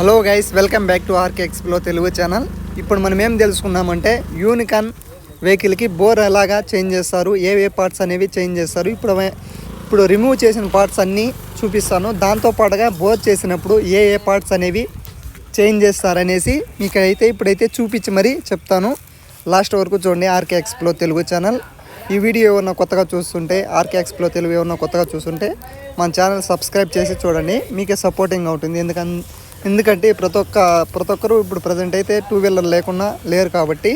Hello guys welcome back to RK explo Telugu channel. ఇప్పుడు మనం ఏం తెలుసుకున్నామంటే యూనికాన్ వెహికల్కి బోర్ ఎలాగా చేంజ్ చేస్తారు ఏ ఏ పార్ట్స్ అనేవి చేంజ్ చేస్తారు. ఇప్పుడు ఇప్పుడు రిమూవ్ చేసిన పార్ట్స్ అన్నీ చూపిస్తాను. దాంతో పాటుగా బోర్ చేసినప్పుడు ఏ ఏ పార్ట్స్ అనేవి చేంజ్ చేస్తారనేసి మీకు అయితే ఇప్పుడైతే చూపించి మరీ చెప్తాను. లాస్ట్ వరకు చూడండి ఆర్కే ఎక్స్ప్లో తెలుగు ఛానల్. ఈ వీడియో ఏమన్నా కొత్తగా చూస్తుంటే ఆర్కే ఎక్స్ప్లో తెలుగు ఏమన్నా కొత్తగా చూస్తుంటే మన ఛానల్ సబ్స్క్రైబ్ చేసి చూడండి. మీకే సపోర్టింగ్ అవుతుంది. ఎందుకంటే ఎందుకంటే ప్రతి ఒక్క ప్రతి ఒక్కరు ఇప్పుడు ప్రజెంట్ అయితే టూ వీలర్ లేకుండా లేరు కాబట్టి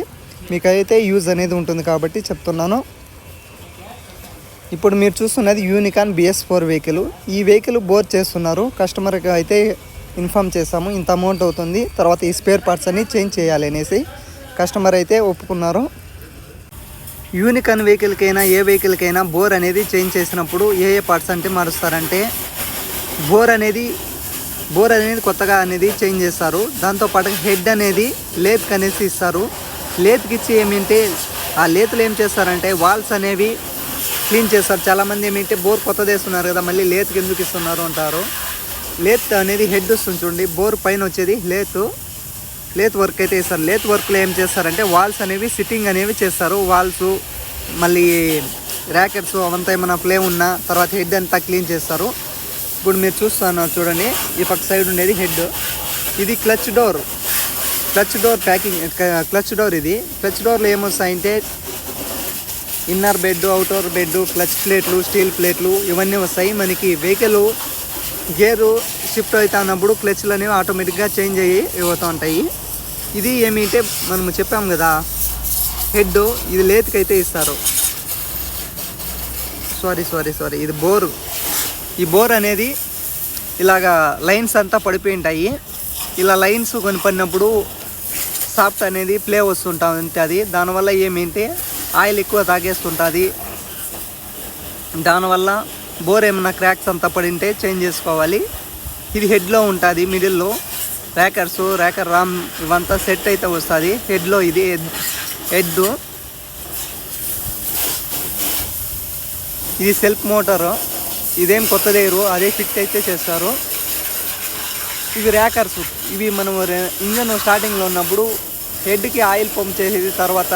మీకైతే యూజ్ అనేది ఉంటుంది కాబట్టి చెప్తున్నాను. ఇప్పుడు మీరు చూస్తున్నది యూనికాన్ బిఎస్ ఫోర్ వెహికల్ ఈ వెహికల్ బోర్ చేస్తున్నారు. కస్టమర్కి అయితే ఇన్ఫామ్ చేస్తాము ఇంత అమౌంట్ అవుతుంది. తర్వాత ఈ స్పేర్ పార్ట్స్ అన్ని చేంజ్ చేయాలి అనేసి కస్టమర్ అయితే ఒప్పుకున్నారు. యూనికాన్ వెహికల్కైనా ఏ వెహికల్కైనా బోర్ అనేది చేంజ్ చేసినప్పుడు ఏ ఏ పార్ట్స్ అంటే మారుస్తారంటే బోర్ అనేది బోర్ అనేది కొత్తగా అనేది చేంజ్ చేస్తారు. దాంతోపాటు హెడ్ అనేది లేత్కి అనేసి ఇస్తారు. లేత్కి ఇచ్చి ఏమింటే ఆ లేతులు ఏం చేస్తారంటే వాల్స్ అనేవి క్లీన్ చేస్తారు. చాలామంది ఏమంటే బోర్ కొత్తది వేస్తున్నారు కదా మళ్ళీ లేత్కి ఎందుకు ఇస్తున్నారు అంటారు. లేత్ అనేది హెడ్ వస్తుంది చూడండి. బోర్ పైన వచ్చేది లేతు. లేత్ వర్క్ అయితే ఇస్తారు లేత్ వర్క్లో ఏం చేస్తారంటే వాల్స్ అనేవి సిట్టింగ్ అనేవి చేస్తారు. వాల్స్ మళ్ళీ ర్యాకెట్స్ అవంతా ఏమైనా ప్లే ఉన్నా తర్వాత హెడ్ అంతా క్లీన్ చేస్తారు. ఇప్పుడు మీరు చూస్తున్నారు చూడండి. ఈ పక్క సైడ్ ఉండేది హెడ్ ఇది clutch door clutch door packing clutch door ఇది. క్లచ్ డోర్లో ఏమొస్తాయంటే inner bed outer bed clutch ప్లేట్లు స్టీల్ ప్లేట్లు ఇవన్నీ వస్తాయి. మనకి వెహికల్ గేరు షిఫ్ట్ అవుతా ఉన్నప్పుడు క్లచ్లు అనేవి ఆటోమేటిక్గా చేంజ్ అయ్యి అవుతూ ఉంటాయి. ఇది ఏమిటంటే మనం చెప్పాము కదా హెడ్ ఇది లేతికైతే ఇస్తారు. సారీ సారీ సారీ ఇది బోర్. ఈ బోర్ అనేది ఇలాగా లైన్స్ అంతా పడిపోయి ఉంటాయి ఇలా లైన్స్ కొని పడినప్పుడు సాఫ్ట్ అనేది ప్లే వస్తుంటా ఉంటుంది దానివల్ల ఏమిటంటే ఆయిల్ ఎక్కువ తాగేస్తుంటుంది. దానివల్ల బోర్ ఏమైనా క్రాక్స్ అంతా పడింటే చేంజ్ చేసుకోవాలి. ఇది హెడ్లో ఉంటుంది మిడిల్లో. ర్యాకర్స్ ర్యాకర్ రామ్ ఇవంతా సెట్ అయితే వస్తుంది. హెడ్లో ఇది హెడ్. ఇది సెల్ఫ్ మోటారు. ఇదేం కొత్తది ఎయిరు అదే ఫిట్ అయితే చేస్తారు. ఇవి ర్యాకర్స్ ఇవి మనం ఇంజన్ స్టార్టింగ్లో ఉన్నప్పుడు హెడ్కి ఆయిల్ పంప్ చేసేది తర్వాత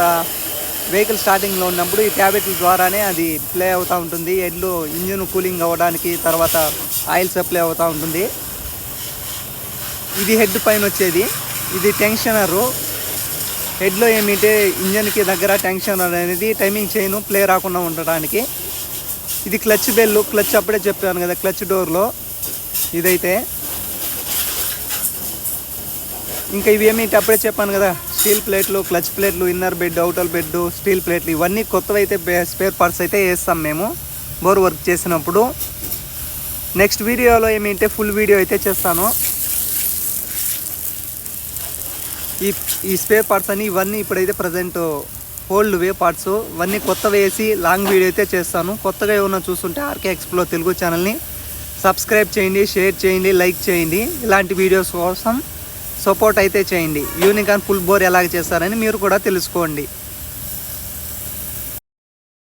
వెహికల్ స్టార్టింగ్లో ఉన్నప్పుడు ఈ ట్యాబ్లెట్ల ద్వారానే అది ప్లే అవుతూ ఉంటుంది. హెడ్లో ఇంజిన్ కూలింగ్ అవ్వడానికి తర్వాత ఆయిల్ సప్లై అవుతూ ఉంటుంది. ఇది హెడ్ పైన వచ్చేది. ఇది టెన్షనరు. హెడ్లో ఏమిటంటే ఇంజన్కి దగ్గర టెన్షనర్ అనేది టైమింగ్ చైన్ ప్లే రాకుండా ఉండడానికి ఇది క్లచ్ బెల్ క్లచ్ అప్పుడే చెప్పాను కదా క్లచ్ డోర్లో. ఇదైతే. ఇంకా ఇవి ఏమిటి అప్పుడే చెప్పాను కదా స్టీల్ ప్లేట్లు క్లచ్ ప్లేట్లు inner bed outer bed steel ప్లేట్లు ఇవన్నీ కొత్తవి అయితే స్పేర్ పార్ట్స్ అయితే వేస్తాం మేము బోర్ వర్క్ చేసినప్పుడు. నెక్స్ట్ వీడియోలో ఏమిటంటే ఫుల్ వీడియో అయితే చేస్తాను. ఈ ఈ స్పేర్ పార్ట్స్ అని ఇవన్నీ ఇప్పుడైతే ప్రజెంట్ ఓల్డ్ వే పార్ట్స్. ఇవన్నీ కొత్త వేసి లాంగ్ వీడియో అయితే చేస్తాను. కొత్తగా ఏమన్నా చూస్తుంటే ఆర్కే ఎక్స్ప్లో తెలుగు ఛానల్ని సబ్స్క్రైబ్ చేయండి షేర్ చేయండి లైక్ చేయండి. ఇలాంటి వీడియోస్ కోసం సపోర్ట్ అయితే చేయండి. యూనికాన్ ఫుల్ బోర్ ఎలాగ చేస్తారని మీరు కూడా తెలుసుకోండి.